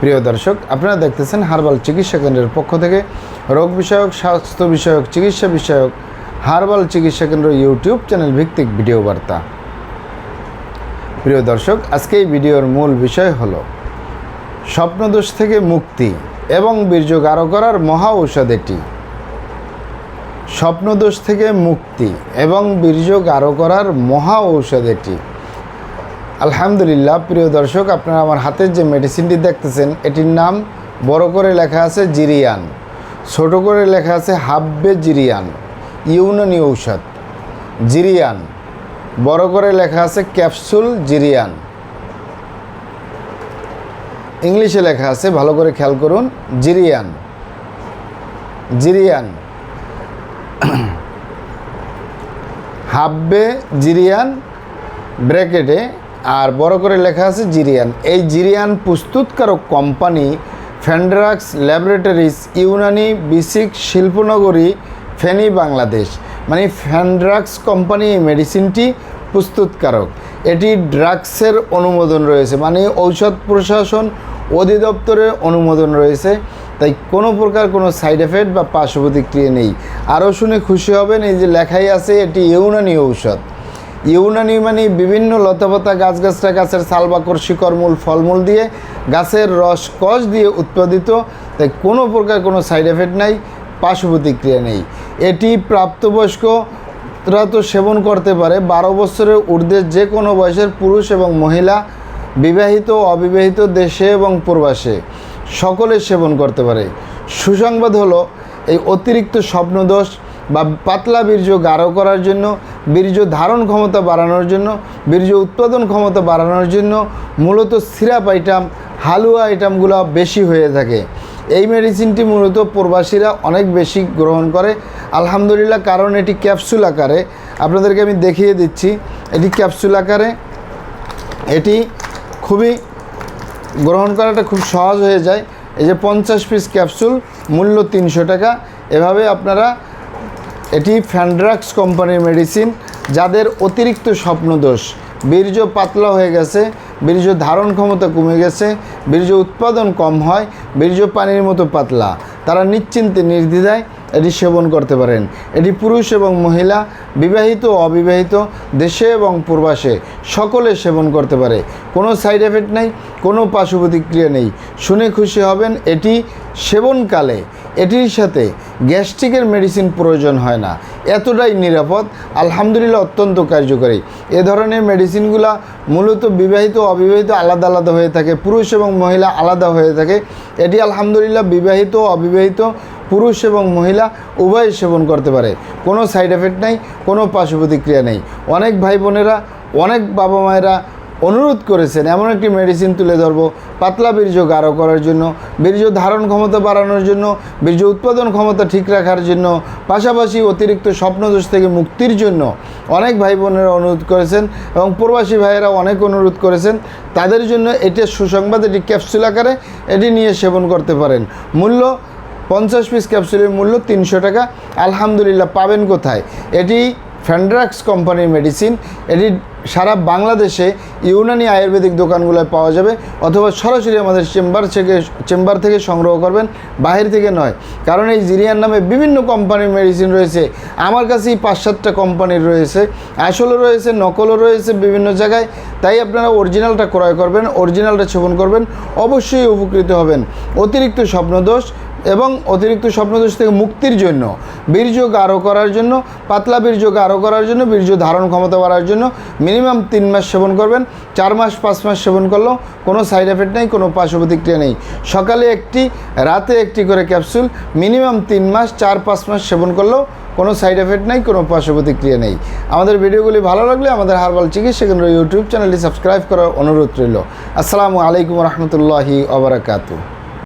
প্রিয় দর্শক, আপনারা দেখতেছেন হার্বাল চিকিৎসা কেন্দ্রের পক্ষ থেকে রোগ বিষয়ক, স্বাস্থ্য বিষয়ক, চিকিৎসা বিষয়ক হার্বাল চিকিৎসা কেন্দ্র ইউটিউব চ্যানেল ভিত্তিক ভিডিও বার্তা। প্রিয় দর্শক, আজকে এই ভিডিওর মূল বিষয় হল স্বপ্নদোষ থেকে মুক্তি এবং বীর্য গাঢ় করার মহা ঔষধ এটি। স্বপ্নদোষ থেকে মুক্তি এবং বীর্য গাঢ় করার মহা ঔষধ এটি। আলহামদুলিল্লাহ, প্রিয় দর্শক, আপনারা আমার হাতের যে মেডিসিনটি দেখতেছেন, এটির নাম বড় করে লেখা আছে জিরিয়ান, ছোট করে লেখা আছে হাব্বে জিরিয়ান, ইউনানি ঔষধ, জিরিয়ান, বড় করে লেখা আছে ক্যাপসুল জিরিয়ান। ইংলিশে লেখা আছে, ভালো করে খেয়াল করুন, জিরিয়ান জিরিয়ান, হাব্বে জিরিয়ান, ব্র্যাকেটে আর বড় করে লেখা আছে জিরিয়ান। এই জিরিয়ান প্রস্তুতকারক company Fandrax laboratories, Unani BSCIC শিল্পনগরী, ফেনী বাংলাদেশ। মানে ফ্যান্ড্রাক্স কোম্পানি এই মেডিসিনটি প্রস্তুতকারক। এটি ড্রাগসের অনুমোদন রয়েছে মানে ঔষধ প্রশাসন অধিদপ্তরের অনুমোদন রয়েছে। তাই কোনো প্রকার কোনো সাইড এফেক্ট বা পার্শ্ব প্রতিক্রিয়া নেই। আরও শুনে খুশি হবেন, এই যে লেখাই আছে, এটি ইউনানি ঔষধ। ইউনানি মানে বিভিন্ন লতাপাতা গাছগাছরা গাছের সালবাকর শিকড়মূল ফলমূল দিয়ে গাছের রস, কষ দিয়ে উৎপাদিত। তাই কোনো প্রকার কোনো সাইড এফেক্ট নাই পার্শ্ব প্রতিক্রিয়া নেই। এটি প্রাপ্তবয়স্করা তো সেবন করতে পারে। বারো বছরের ঊর্ধ্বে যে কোনো বয়সের পুরুষ এবং মহিলা বিবাহিত, অবিবাহিত দেশে এবং প্রবাসে সকলে সেবন করতে পারে। সুসংবাদ হলো, এই অতিরিক্ত স্বপ্নদোষ বা পাতলা বীর্য গাঢ় করার জন্য, বীর্য ধারণ ক্ষমতা বাড়ানোর জন্য, বীর্য উৎপাদন ক্ষমতা বাড়ানোর জন্য মূলত সিরাপ আইটাম হালুয়া আইটামগুলো বেশি হয়ে থাকে। এই মেডিসিনটি মূলত প্রবাসীরা অনেক বেশি গ্রহণ করে। আলহামদুলিল্লাহ, কারণ এটি ক্যাপসুল আকারে। আপনাদেরকে আমি দেখিয়ে দিচ্ছি, এটি ক্যাপসুল আকারে। এটি খুবই গ্রহণ করাটা খুব সহজ হয়ে যায়। এই যে পঞ্চাশ পিস ক্যাপসুল মূল্য তিনশো টাকা। এভাবে আপনারা এটি ফ্যান্ড্রাক্স কোম্পানির মেডিসিন, যাদের অতিরিক্ত স্বপ্নদোষ। বীর্য পাতলা হয়ে গেছে, বীর্য ধারণ ক্ষমতা কমে গেছে, বীর্য উৎপাদন কম হয়, বীর্য পানির মতো পাতলা। তারা নিশ্চিন্তে নির্দ্বিধায় এটি সেবন করতে পারেন। এটি পুরুষ এবং মহিলা, বিবাহিত ও অবিবাহিত, দেশে এবং প্রবাসে সকলে সেবন করতে পারে। কোনো সাইড এফেক্ট নেই, কোনো পার্শ্ব প্রতিক্রিয়া নেই। শুনে খুশি হবেন, এটি সেবনকালে এটির সাথে গ্যাস্ট্রিকের মেডিসিন প্রয়োজন হয় না। এতটাই নিরাপদ, আলহামদুলিল্লাহ অত্যন্ত কার্যকরী। এ ধরনের মেডিসিনগুলা মূলত বিবাহিত অবিবাহিত আলাদা আলাদা হয়ে থাকে, পুরুষ এবং মহিলা আলাদা হয়ে থাকে। এটি আলহামদুলিল্লাহ বিবাহিত অবিবাহিত পুরুষ এবং মহিলা উভয় সেবন করতে পারে। কোনো সাইড এফেক্ট নেই, কোনো পার্শ্ব প্রতিক্রিয়া নেই। অনেক ভাই বোনেরা, অনেক বাবা মায়েরা অনুরোধ করেছেন, এমন একটি মেডিসিন তুলে ধরবো, পাতলা বীর্য গাঢ় করার জন্য, বীর্য ধারণ ক্ষমতা বাড়ানোর জন্য, বীর্য উৎপাদন ক্ষমতা ঠিক রাখার জন্য, পাশাপাশি অতিরিক্ত স্বপ্নদোষ থেকে মুক্তির জন্য অনেক ভাই বোনেরা অনুরোধ করেছেন এবং প্রবাসী ভাইয়েরা অনেক অনুরোধ করেছেন। তাদের জন্য এটি সুসংবাদ, এটি ক্যাপসুল আকারে এটি নিয়ে সেবন করতে পারেন। মূল্য পঞ্চাশ পিস ক্যাপসুলের মূল্য তিনশো টাকা। আলহামদুলিল্লাহ, পাবেন কোথায়? এটি ফ্যান্ড্রাক্স কোম্পানির মেডিসিন। এটি সারা বাংলাদেশে ইউনানি আয়ুর্বেদিক দোকানগুলোয় পাওয়া যাবে অথবা সরাসরি আমাদের চেম্বার থেকে চেম্বার থেকে সংগ্রহ করবেন, বাহির থেকে নয়। কারণ এই জিরিয়ার নামে বিভিন্ন কোম্পানির মেডিসিন রয়েছে। আমার কাছেই পাঁচ সাতটা কোম্পানির রয়েছে। আসলও রয়েছে, নকলও রয়েছে বিভিন্ন জায়গায়। তাই আপনারা অরিজিনালটা ক্রয় করবেন, অরিজিনালটা সেবন করবেন, অবশ্যই উপকৃত হবেন। অতিরিক্ত স্বপ্নদোষ এবং অতিরিক্ত স্বপ্নদোষ থেকে মুক্তির জন্য বীর্য গাঢ় করার জন্য, পাতলা বীর্য গাঢ় করার জন্য, বীর্য ধারণ ক্ষমতা বাড়ার জন্য মিনিমাম তিন মাস সেবন করবেন। চার মাস, পাঁচ মাস সেবন করলেও কোনো সাইড এফেক্ট নেই, কোনো পার্শ্ব প্রতিক্রিয়া নেই। সকালে একটি, রাতে একটি করে ক্যাপসুল মিনিমাম তিন মাস, চার, পাঁচ মাস সেবন করলেও কোনো সাইড এফেক্ট নেই, কোনো পার্শ্ব প্রতিক্রিয়া নেই। আমাদের ভিডিওগুলি ভালো লাগলে আমাদের হারবাল চিকিৎসা কেন্দ্র ইউটিউব চ্যানেলটি সাবস্ক্রাইব করার অনুরোধ রইল। আসসালামু আলাইকুম রহমতুল্লাহি আবরাকাতু